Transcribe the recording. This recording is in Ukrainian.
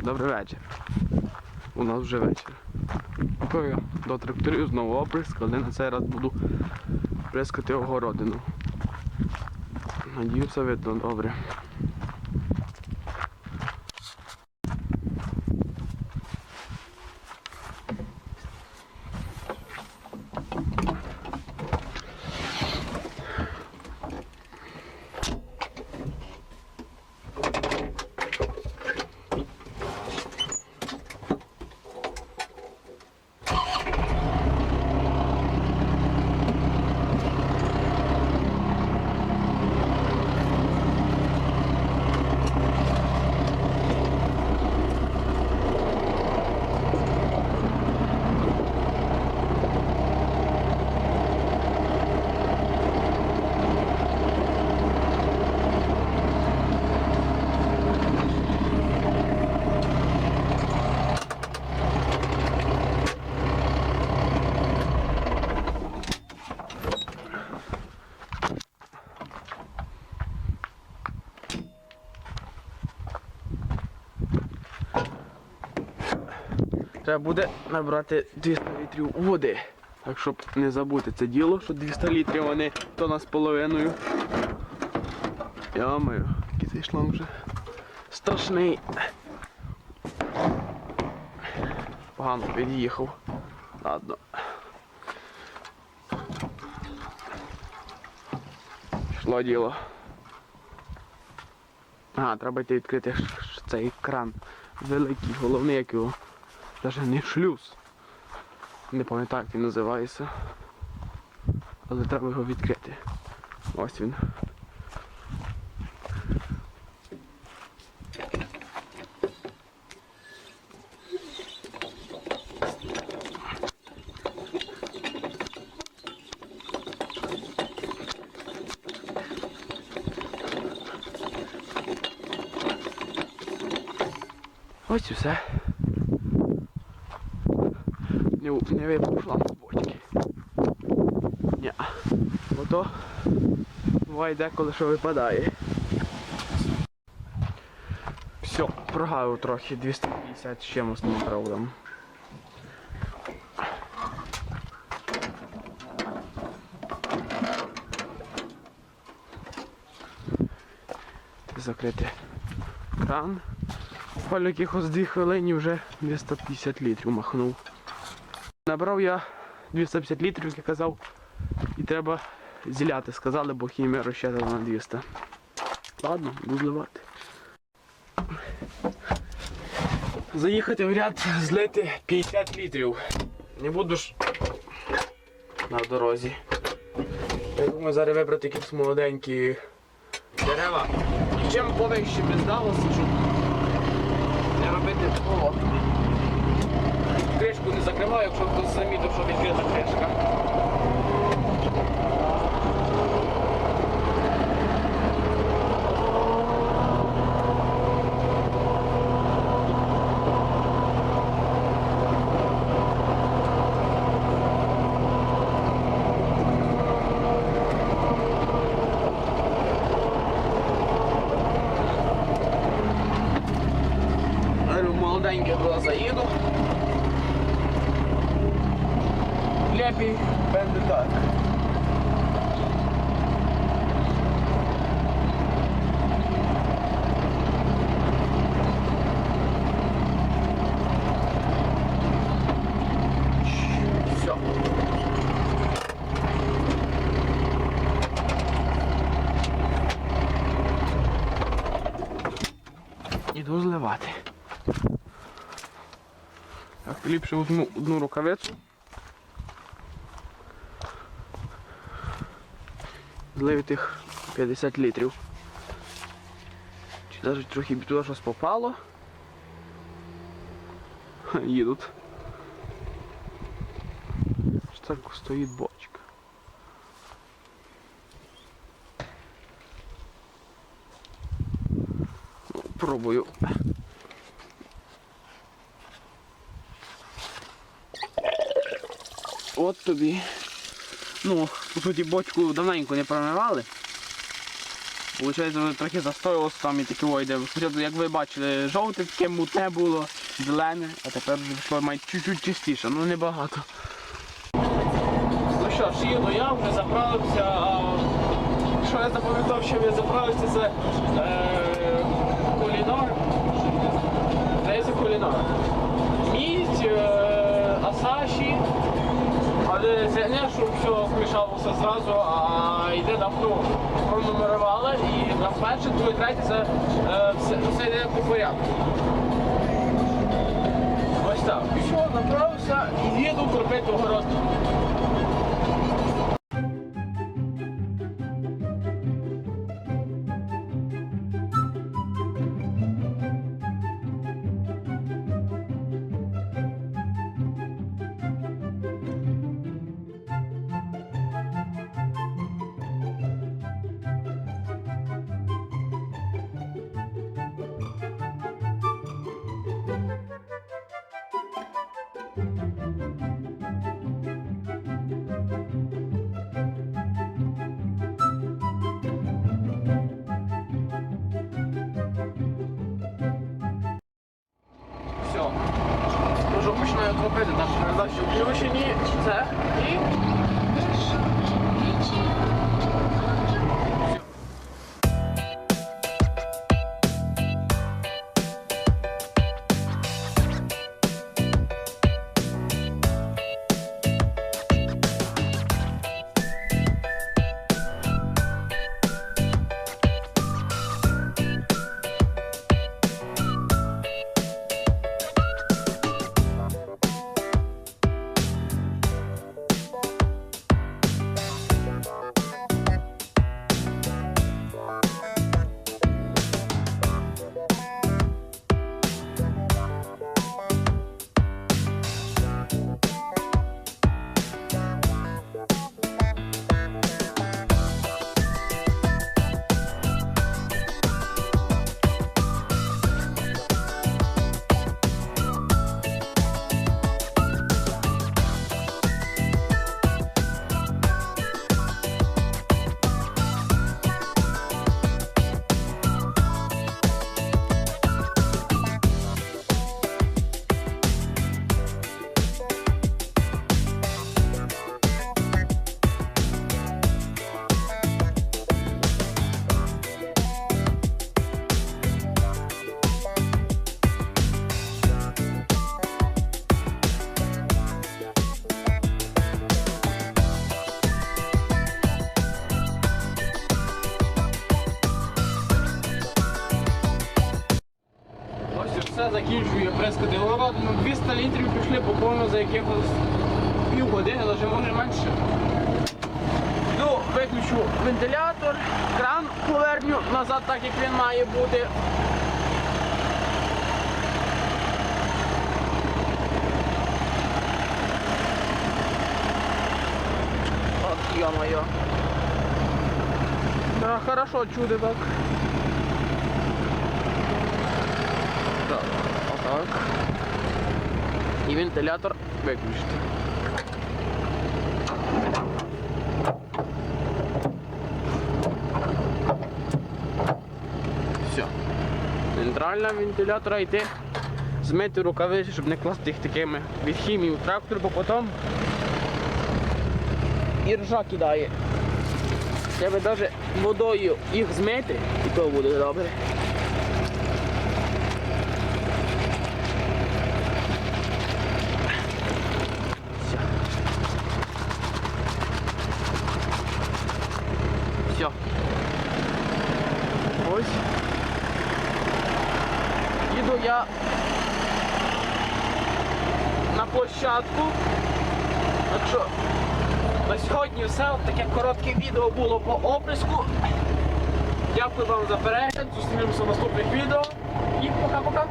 Добрий вечір. У нас вже вечір. Поки я до тракторів знову оприск, але на цей раз буду прискати огородину. Надіюся, видно добре. Треба буде набрати 200 літрів води. Так щоб не забути це діло, що 200 літрів вони тонна з половиною. Я маю, який цей шланг вже страшний. Погано під'їхав. Ладно. Пішло діло. А, треба йти відкрити цей кран. Великий, головний як його. Даже не шлюз. Не пам'ятаю, як він називається. Але треба його відкрити. Ось він. Ось все. Не, випав шланг з бочки. Ні. Ото буває деколи, що випадає. Все, прогавив трохи 250 з чимось не проблем. Закрити кран. Паль якихось 2 хвилини вже 250 літрів махнув. Набрав я 250 літрів, як казав, і треба зіляти, сказали, бо хімія розчитала на 200. Ладно, буду зливати. Заїхати в ряд, злити 50 літрів. Не буду ж на дорозі. Я думаю, зараз вибрати якісь молоденькі дерева. І чим повище би здалося, щоб Mikołaju, przed z nimi dużo wiesz, tak ciężka. Іду зливати. Так, ліпше візьму одну рукавицю. Злив тих 50 літрів. Чи навіть трохи туди щось попало. Їдуть. Так стоїть бочка. Пробую. От тобі. Ну, по суті, бочку давненько не промивали. Получається, воно трохи застоїлося там і таке ойде. Спочатку, як ви бачили, жовте таке мутне було, зелене, а тепер пішло має чуть-чуть чистіше, ну небагато. Ну що ж, їду я вже заправився. А, що я запам'ятав, що я заправився, це е, Здається. Мідь, е, асаші. Але це не, щоб все вмішалося зразу, а йде давно. ну, пронумерували і на перше, друге, третє, це е, все, все йде по порядку. Ось так. Все, направився і їду кропити огород. Починаю кропити, так передачі включені. Це Ну, 200 літрів пішли буквально за якихось півгодини, навіть може менше. Ну, виключу вентилятор, кран поверню назад так, як він має бути. От, ё-моё. Да, хорошо чудо так. Так, отак. І вентилятор виключити. Все. Центральна вентилятора йти. Змити рукавиці, щоб не класти їх такими від хімії в трактор, бо потім і ржа кидає. Треба навіть водою їх змити, і то буде добре. Все. Ось. Їду я на площадку. Так що на сьогодні все. Таке коротке відео було по оприску. Дякую вам за перегляд. Зустрінемося в наступних відео. І пока-пока.